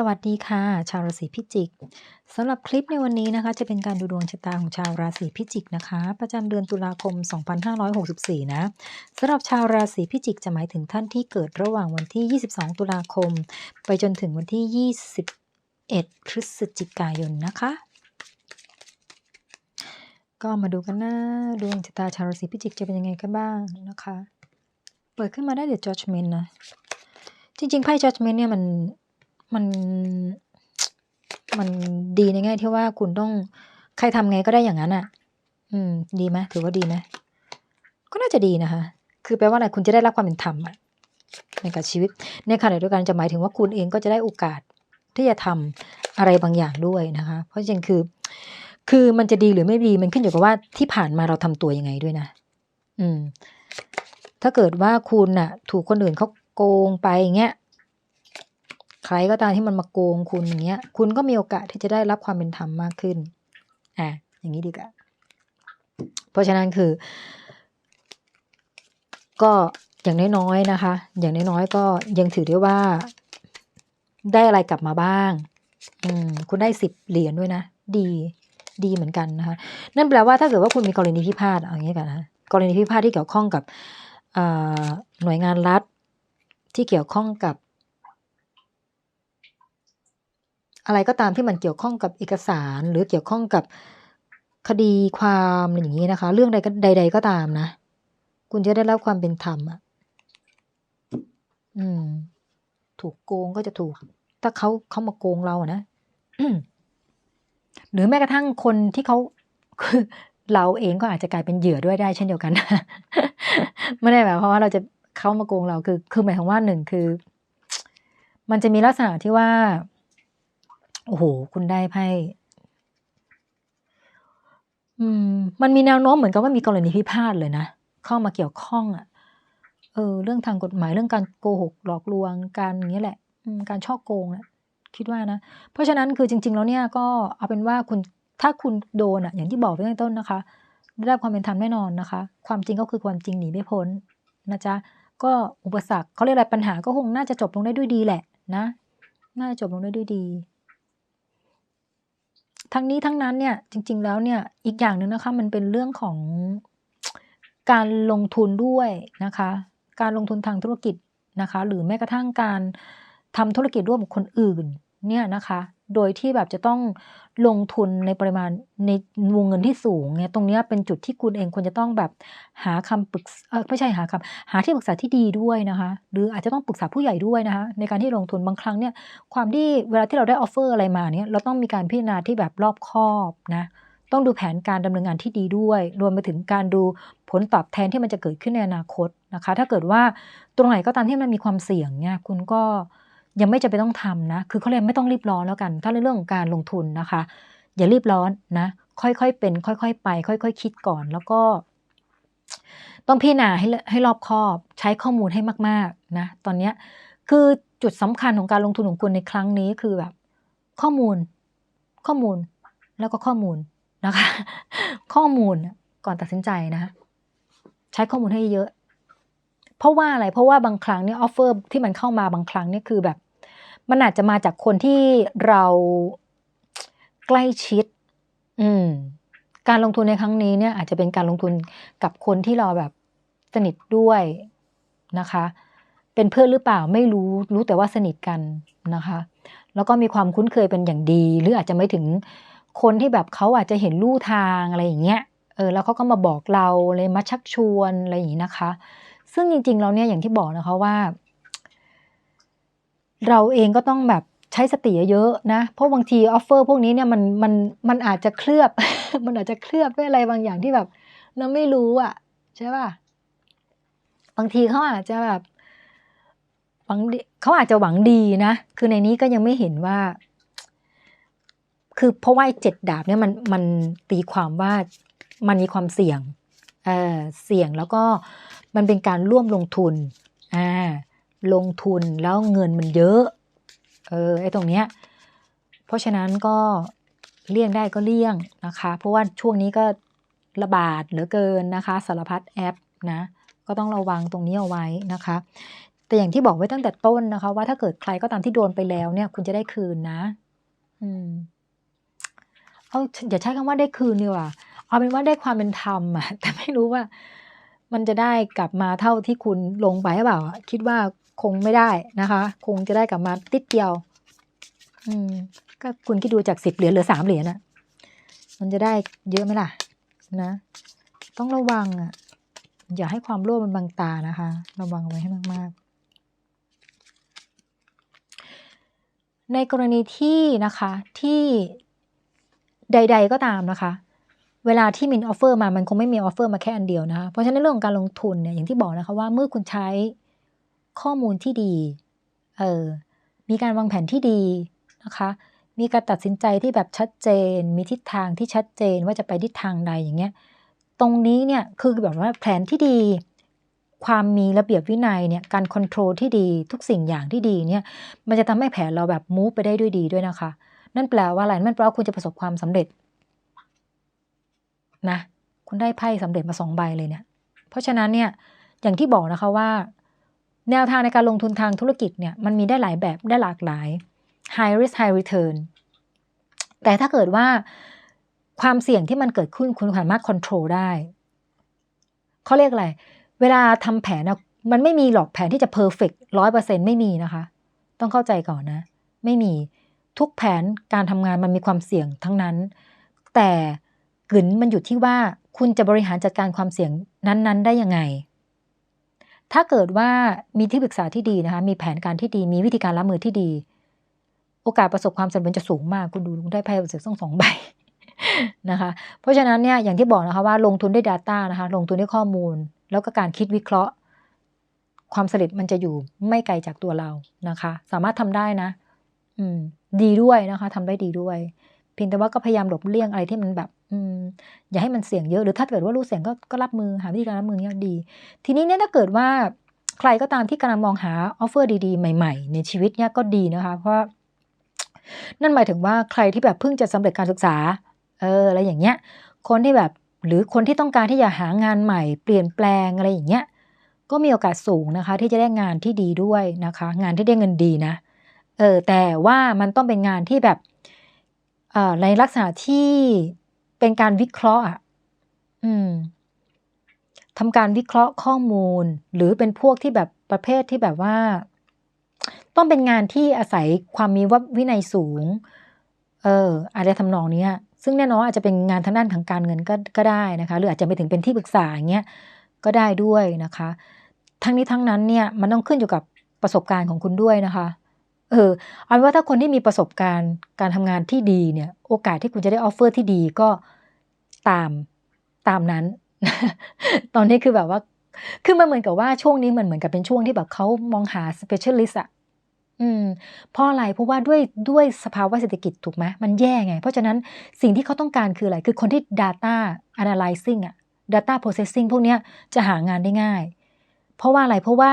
สวัสดีค่ะ ชาวราศีพิจิกสำหรับคลิปในวันนี้นะคะ จะเป็นการดูดวงชะตาของชาวราศีพิจิกนะคะ ประจำเดือนตุลาคม 2564 นะสำหรับชาวราศีพิจิกจะหมายถึงท่านที่เกิดระหว่างวันที่ 22 ตุลาคม ไปจนถึงวันที่ 21 พฤศจิกายนนะคะ ก็มาดูกันนะดวงชะตาชาวราศีพิจิกจะเป็นยังไงกันบ้างนะคะ เปิดขึ้นมาได้เดี๋ยว judgment นะจริงๆไพ่ judgment เนี่ยมัน มัน มันดีในแง่ที่ว่าคุณต้องใครทำไงก็ได้อย่างนั้นอะ อืม ดีไหมถือว่าดีไหมก็น่าจะดีนะคะ คือแปลว่าอะไรคุณจะได้รับความเป็นธรรมอะในกับชีวิตในขณะเดียวกันจะหมายถึงว่าคุณเองก็จะได้โอกาสที่จะทำอะไรบางอย่างด้วยนะคะ เพราะจริงคือ คือมันจะดีหรือไม่ดีมันขึ้นอยู่กับว่าที่ผ่านมาเราทำตัวยังไงด้วยนะ อืม ถ้าเกิดว่าคุณน่ะ ถูกคนอื่นเขาโกงไปอย่างเงี้ย ใครก็ตามที่มันมาโกงคุณอย่างเงี้ย คุณก็มีโอกาสที่จะได้รับความเป็นธรรมมากขึ้น อะ อย่างนี้ดีกว่า เพราะฉะนั้นคือ ก็อย่างน้อยๆนะคะ อย่างน้อยๆก็ยังถือได้ว่า ได้อะไรกลับมาบ้าง อืม คุณได้สิบเหรียญด้วยนะ ดี ดีเหมือนกันนะคะ นั่นแปลว่าถ้าเกิดว่าคุณมีกรณีพิพาทเอาอย่างนี้กันนะกรณีพิพาทที่เกี่ยวข้องกับหน่วยงานรัฐที่เกี่ยวข้องกับ อะไรก็ตามที่มันเกี่ยวข้องกับเอกสาร หรือเกี่ยวข้องกับคดีความอย่างนี้นะคะ เรื่องใดก็ใด ๆ ก็ตามนะ คุณจะได้รับความเป็นธรรมอะอืม ถูกโกงก็จะถูก ถ้าเขาเขามาโกงเราอะนะหรือแม้กระทั่งคนที่เขาคือเราเองก็อาจจะกลายเป็นเหยื่อด้วยได้เช่นเดียวกันไม่ได้แบบเพราะว่าเราจะเข้ามาโกงเราคือ คือหมายถึงว่าหนึ่งคือ มันจะมีลักษณะที่ว่า โอ้โหคุณได้ไพ่ อืม มันมีแนวโน้มเหมือนกับว่ามีกรณีพิพาทเลยนะ เข้ามาเกี่ยวข้องอะเออ เรื่องทางกฎหมาย เรื่องการโกหกหลอกลวง การนี้แหละการช่อโกงอะ คิดว่านะ เพราะฉะนั้นคือจริง ๆ แล้วเนี่ย ก็เอาเป็นว่าคุณ ถ้าคุณโดนอะอย่างที่บอกไว้ในต้นนะคะ ได้รับความเป็นธรรมแน่นอนนะคะ ความจริงก็คือความจริงหนีไม่พ้นนะจ๊ะ ก็อุปสรรคเขาเรียกอะไรปัญหาก็คงน่าจะจบลงได้ด้วยดีแหละนะ น่าจะจบลงได้ด้วยดี ทั้งนี้ทั้งนั้นเนี่ยจริง ๆ แล้วเนี่ยอีกอย่างหนึ่งนะคะมันเป็นเรื่องของการลงทุนด้วยนะคะ การลงทุนทางธุรกิจนะคะ หรือแม้กระทั่งการทำธุรกิจร่วมกับคนอื่น เนี่ยนะคะ โดยที่แบบจะต้องลงทุนในปริมาณในวงเงินที่สูงเนี่ยตรงนี้เป็นจุดที่คุณเองควรจะต้องแบบหาคำปรึกษาไม่ใช่หาคำหาที่ปรึกษาที่ดีด้วยนะคะ หรืออาจจะต้องปรึกษาผู้ใหญ่ด้วยนะคะ ในการที่ลงทุนบางครั้งเนี่ย ความที่เวลาที่เราได้ออฟเฟอร์อะไรมาเนี่ยเราต้องมีการพิจารณาที่แบบรอบคอบนะต้องดูแผนการดำเนินงานที่ดีด้วย รวมไปถึงการดูผลตอบแทนที่มันจะเกิดขึ้นในอนาคตนะคะ ถ้าเกิดว่าตรงไหนก็ตามที่มันมีความเสี่ยงเนี่ยคุณก็ ยังไม่จะเป็นต้องทำนะ คือเขาเรียไม่ต้องรีบร้อนแล้วกัน ถ้าในเรื่องของการลงทุนนะคะ อย่ารีบร้อนนะ ค่อยๆเป็น ค่อยๆไป ค่อยๆคิดก่อน แล้วก็ ต้องพิจารณาให้ให้รอบคอบ ใช้ข้อมูลให้มาก ๆ นะ ตอนนี้คือจุดสำคัญของการลงทุนของคุณในครั้งนี้คือแบบ ข้อมูล ข้อมูล แล้วก็ข้อมูลนะคะ ข้อมูลก่อนตัดสินใจนะ ใช้ข้อมูลให้เยอะเพราะว่าอะไร เพราะว่าบางครั้งเนี่ยออฟเฟอร์ที่มันเข้ามาบางครั้งเนี่ยคือแบบ มันอาจจะมาจากคนที่เราใกล้ชิด อืม การลงทุนในครั้งนี้เนี่ย อาจจะเป็นการลงทุนกับคนที่เราแบบสนิทด้วยนะคะ เป็นเพื่อนหรือเปล่าไม่รู้รู้แต่ว่าสนิทกันนะคะ แล้วก็มีความคุ้นเคยเป็นอย่างดี หรืออาจจะไม่ถึงคนที่แบบเขาอาจจะเห็นลู่ทางอะไรอย่างเงี้ยเออแล้วเขาก็มาบอกเราเลยมาชักชวนอะไรอย่างนี้นะคะ ซึ่งจริงๆเราเนี่ยอย่างที่บอกนะคะว่า เราเองก็ต้องแบบใช้สติเยอะๆนะ เพราะบางทีออฟเฟอร์พวกนี้เนี่ยมันมันมันอาจจะเคลือบ มันอาจจะเคลือบด้วยอะไรบางอย่างที่แบบ เราไม่รู้อะ ใช่ป่ะ บางทีเขาอาจจะแบบหวังเขาอาจจะหวังดีนะ คือในนี้ก็ยังไม่เห็นว่า คือเพราะว่าเจ็ดดาบเนี่ยมันมันตีความว่ามันมีความเสี่ยง เออเสี่ยงแล้วก็มันเป็นการร่วมลงทุน อ่า ลงทุนแล้วเงินมันเยอะ เออไอ้ตรงเนี้ย เพราะฉะนั้นก็เลี่ยงได้ก็เลี่ยงนะคะ เพราะว่าช่วงนี้ก็ระบาดเหลือเกินนะคะ สารพัดแอปนะ ก็ต้องระวังตรงนี้เอาไว้นะคะ แต่อย่างที่บอกไว้ตั้งแต่ต้นนะคะ ว่าถ้าเกิดใครก็ตามที่โดนไปแล้วเนี่ย คุณจะได้คืนนะ อืมเอาอย่าใช้คำว่าได้คืนดีกว่าเอาเป็นว่าได้ความเป็นธรรมอะแต่ไม่รู้ว่า มันจะได้กลับมาเท่าที่คุณลงไปหรือเปล่า คิดว่า คงไม่ได้นะคะ คงจะได้กลับมาติดเดียว อืมก็คุณคิดดูจากสิบเหรียญเหลือสามเหรียญอะมันจะได้เยอะไหมล่ะ นะ ต้องระวังอะอย่าให้ความโลภมันบังตานะคะ ระวังเอาไว้ให้มาก ๆในกรณีที่นะคะที่ใด ๆก็ตามนะคะ เวลาที่มินออฟเฟอร์มามันคงไม่มีออฟเฟอร์มาแค่อันเดียวนะคะเพราะฉะนั้นเรื่องของการลงทุนเนี่ยอย่างที่บอกนะคะว่าเมื่อคุณใช้ ข้อมูลที่ดี เออ มีการวางแผนที่ดีนะคะ มีการตัดสินใจที่แบบชัดเจน มีทิศทางที่ชัดเจนว่าจะไปทิศทางใดอย่างเงี้ย ตรงนี้เนี่ยคือแบบว่าแผนที่ดี ความมีระเบียบวินัยเนี่ย การคอนโทรลที่ดี ทุกสิ่งอย่างที่ดีเนี่ย มันจะทำให้แผนเราแบบมูฟไปได้ด้วยดีด้วยนะคะ นั่นแปลว่าอะไร นั่นแปลว่าคุณจะประสบความสำเร็จนะ คุณได้ไพ่สำเร็จมาสองใบเลยเนี่ย เพราะฉะนั้นเนี่ย อย่างที่บอกนะคะว่า แนวทางในการลงทุนทางธุรกิจเนี่ยมันมีได้หลายแบบได้หลากหลาย high risk high return แต่ถ้าเกิดว่าความเสี่ยงที่มันเกิดขึ้นคุณสามารถควบคุมได้เขาเรียกอะไร เวลาทำแผนนะมันไม่มีหรอกแผนที่จะเพอร์เฟกร้อยเปอร์เซ็นไม่มีนะคะ ต้องเข้าใจก่อนนะ ไม่มีทุกแผนการทำงานมันมีความเสี่ยงทั้งนั้น แต่กึนมันอยู่ที่ว่าคุณจะบริหารจัดการความเสี่ยงนั้น ๆ ได้ยังไง ถ้าเกิดว่ามีที่ปรึกษาที่ดีนะคะ มีแผนการที่ดี มีวิธีการรับมือที่ดี โอกาสประสบความสำเร็จจะสูงมาก คุณดูคุณได้ไพ่เสือต้องสองใบนะคะ เพราะฉะนั้นเนี่ยอย่างที่บอกนะคะว่าลงทุนด้วย Data นะคะ ลงทุนด้วยข้อมูล แล้วก็การคิดวิเคราะห์ ความสำเร็จมันจะอยู่ไม่ไกลจากตัวเรานะคะ สามารถทำได้นะ อืม ดีด้วยนะคะทำได้ดีด้วย เพียงแต่ว่าก็พยายามหลบเลี่ยงอะไรที่มันแบบอืมอย่าให้มันเสี่ยงเยอะหรือถ้าเกิดว่ารู้เสี่ยงก็ก็รับมือหาวิธีการรับมือเนี่ยดี ทีนี้เนี่ยถ้าเกิดว่าใครก็ตามที่กำลังมองหาออฟเฟอร์ดีๆ ใหม่ ๆ ในชีวิตเนี่ยก็ดีนะคะ เพราะนั่นหมายถึงว่าใครที่แบบเพิ่งจะสำเร็จการศึกษา เอออะไรอย่างเงี้ย คนที่แบบหรือคนที่ต้องการที่จะหางานใหม่เปลี่ยนแปลงอะไรอย่างเงี้ยก็มีโอกาสสูงนะคะ ที่จะได้งานที่ดีด้วยนะคะ งานที่ได้เงินดีนะเออแต่ว่ามันต้องเป็นงานที่แบบ ในลักษณะที่เป็นการวิเคราะห์อืมทำการวิเคราะห์ข้อมูล หรือเป็นพวกที่แบบประเภทที่แบบว่า ต้องเป็นงานที่อาศัยความมีวินัยสูง เอออาจจะทำนองนี้ซึ่งแน่นอนอาจจะเป็นงานทางด้านทางการเงินก็ก็ได้นะคะ หรืออาจจะไปถึงเป็นที่ปรึกษาอย่างเงี้ยก็ได้ด้วยนะคะ ทั้งนี้ทั้งนั้นเนี่ยมันต้องขึ้นอยู่กับประสบการณ์ของคุณด้วยนะคะ เออเอาเป็นว่าถ้าคนที่มีประสบการณ์การทำงานที่ดีเนี่ย โอกาสที่คุณจะได้ออฟเฟอร์ที่ดีก็ตามตามนั้น ตอนนี้คือแบบว่า คือมันเหมือนกับว่าช่วงนี้มันเหมือนกับเป็นช่วงที่แบบเขามองหา specialist อะอืมเพราะอะไรเพราะว่าด้วยด้วยสภาวะเศรษฐกิจถูกไหมมันแย่ไง เพราะฉะนั้นสิ่งที่เขาต้องการคืออะไร คือคนที่ data analyzing อะ data processing พวกเนี้ยจะหางานได้ง่าย เพราะว่าอะไรเพราะว่า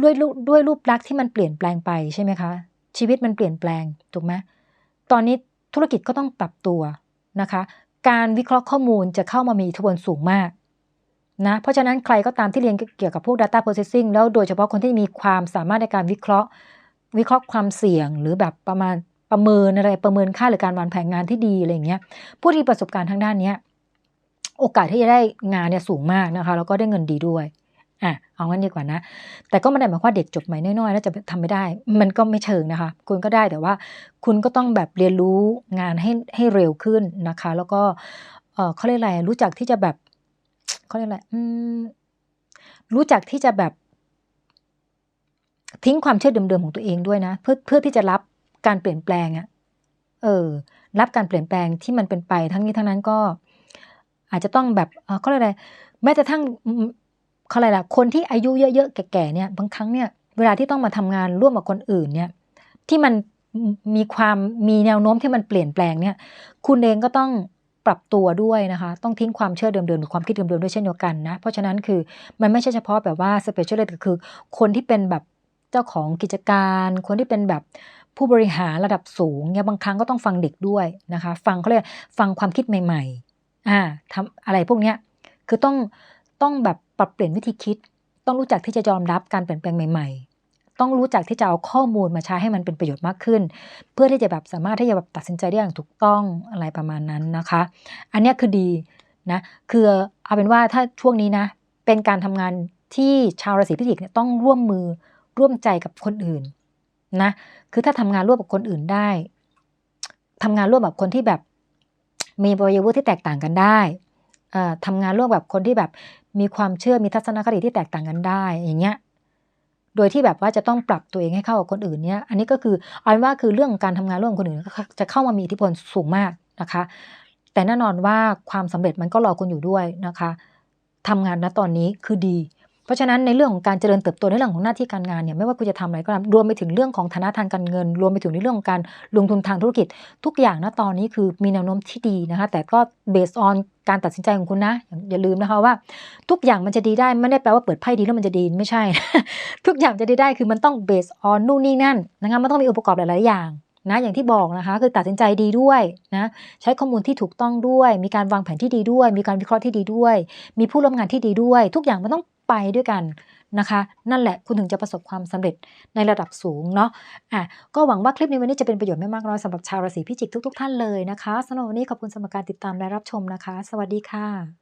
ด้วยด้วยรูปลักษณ์ที่มันเปลี่ยนแปลงไปใช่ไหมคะ ชีวิตมันเปลี่ยนแปลงถูกไหมตอนนี้ธุรกิจก็ต้องปรับตัวนะคะ การวิเคราะห์ข้อมูลจะเข้ามามีทวนสูงมากนะเพราะฉะนั้นใครก็ตามที่เรียนเกี่ยวกับพวก data processing แล้วโดยเฉพาะคนที่มีความสามารถในการวิเคราะห์ วิเคราะห์ความเสี่ยง หรือแบบประมาณประเมินอะไรประเมินค่าหรือการวางแผนงานที่ดีอะไรอย่างเงี้ยผู้ที่ประสบการณ์ทางด้านนี้โอกาสที่จะได้งานเนี่ยสูงมากนะคะแล้วก็ได้เงินดีด้วย อะเอางั้นดีกว่านะ แต่ก็ไม่ได้หมายความว่าเด็กจบใหม่น้อยๆแล้วจะทำไม่ได้ มันก็ไม่เชิงนะคะ คุณก็ได้แต่ว่า คุณก็ต้องแบบเรียนรู้งานให้ให้เร็วขึ้นนะคะ แล้วก็เออเขาเรียกอะไรรู้จักที่จะแบบเขาเรียกอะไรอืมรู้จักที่จะแบบทิ้งความเชื่อเดิมๆของตัวเองด้วยนะ เพื่อเพื่อที่จะรับการเปลี่ยนแปลงอะเออ รับการเปลี่ยนแปลงที่มันเป็นไป ทั้งนี้ทั้งนั้นก็ อาจจะต้องแบบเขาเรียกอะไรแม้แต่ทั้ง เขาอะไรล่ะคนที่อายุเยอะๆแก่ๆเนี่ยบางครั้งเนี่ยเวลาที่ต้องมาทำงานร่วมกับคนอื่นเนี่ยที่มันมีความมีแนวโน้มที่มันเปลี่ยนแปลงเนี่ย คุณเองก็ต้องปรับตัวด้วยนะคะ ต้องทิ้งความเชื่อเดิมๆหรือความคิดเดิมๆด้วยเช่นเดียวกันนะ เพราะฉะนั้นคือมันไม่ใช่เฉพาะแบบว่า specialist คือ คนที่เป็นแบบเจ้าของกิจการ คนที่เป็นแบบผู้บริหารระดับสูงเนี่ยบางครั้งก็ต้องฟังเด็กด้วยนะคะ ฟังเขาเรียกฟังความคิดใหม่ ๆ อ่าทำอะไรพวกเนี้ยคือต้องต้องแบบ รับเปลี่ยนวิธีคิด ต้องรู้จักที่จะยอมรับการเปลี่ยนแปลงใหม่ๆ ต้องรู้จักที่จะเอาข้อมูลมาใช้ให้มันเป็นประโยชน์มากขึ้น เพื่อที่จะแบบสามารถที่จะแบบตัดสินใจได้อย่างถูกต้องอะไรประมาณนั้นนะคะ อันนี้คือดีนะคือเอาเป็นว่าถ้าช่วงนี้นะ เป็นการทำงานที่ชาวราศีพิจิกเนี่ยต้องร่วมมือร่วมใจกับคนอื่นนะคือถ้าทำงานร่วมกับคนอื่นได้ทำงานร่วมกับคนที่แบบมีวัยวุฒิที่แตกต่างกันได้ ทำงานร่วมกับคนที่แบบมีความเชื่อมีทัศนคติที่แตกต่างกันได้อย่างเงี้ยโดยที่แบบว่าจะต้องปรับตัวเองให้เข้ากับคนอื่นเนี่ย อันนี้ก็คือเอาเป็นว่าคือเรื่องการทำงานร่วมกับคนอื่นจะเข้ามามีอิทธิพลสูงมากนะคะ แต่แน่นอนว่าความสำเร็จมันก็รอคุณอยู่ด้วยนะคะทำงานณตอนนี้คือดี เพราะฉะนั้นในเรื่องของการเจริญเติบโตในเรื่องของหน้าที่การงานเนี่ยไม่ว่าคุณจะทำอะไรก็ตามรวมไปถึงเรื่องของฐานะทางการเงิน รวมไปถึงในเรื่องของการลงทุนทางธุรกิจ ทุกอย่างณตอนนี้คือมีแนวโน้มที่ดีนะคะ แต่ก็เบสออนการตัดสินใจของคุณนะอย่าอย่าลืมนะคะว่า ทุกอย่างมันจะดีได้ไม่ได้แปลว่าเปิดไพ่ดีแล้วมันจะดีไม่ใช่ ทุกอย่างจะดีได้คือมันต้องเบสออนนู่นนี่นั่นนะคะมันต้องมีองค์ประกอบหลายๆอย่างนะอย่างที่บอกนะคะคือตัดสินใจดีด้วยนะใช้ข้อมูลที่ถูกต้องด้วย มีการวางแผนที่ดีด้วย มีการวิเคราะห์ที่ดีด้วย มีผู้ร่วมงานที่ดีด้วย ทุกอย่างมันต้อง ไปด้วยกันนะคะ นั่นแหละคุณถึงจะประสบความสำเร็จในระดับสูงเนาะอะก็หวังว่าคลิปในวันนี้จะเป็นประโยชน์ไม่มากน้อยสำหรับชาวราศีพิจิกทุก ๆ ท่านเลยนะคะสำหรับวันนี้ขอบคุณสำหรับการติดตามและรับชมนะคะ สวัสดีค่ะ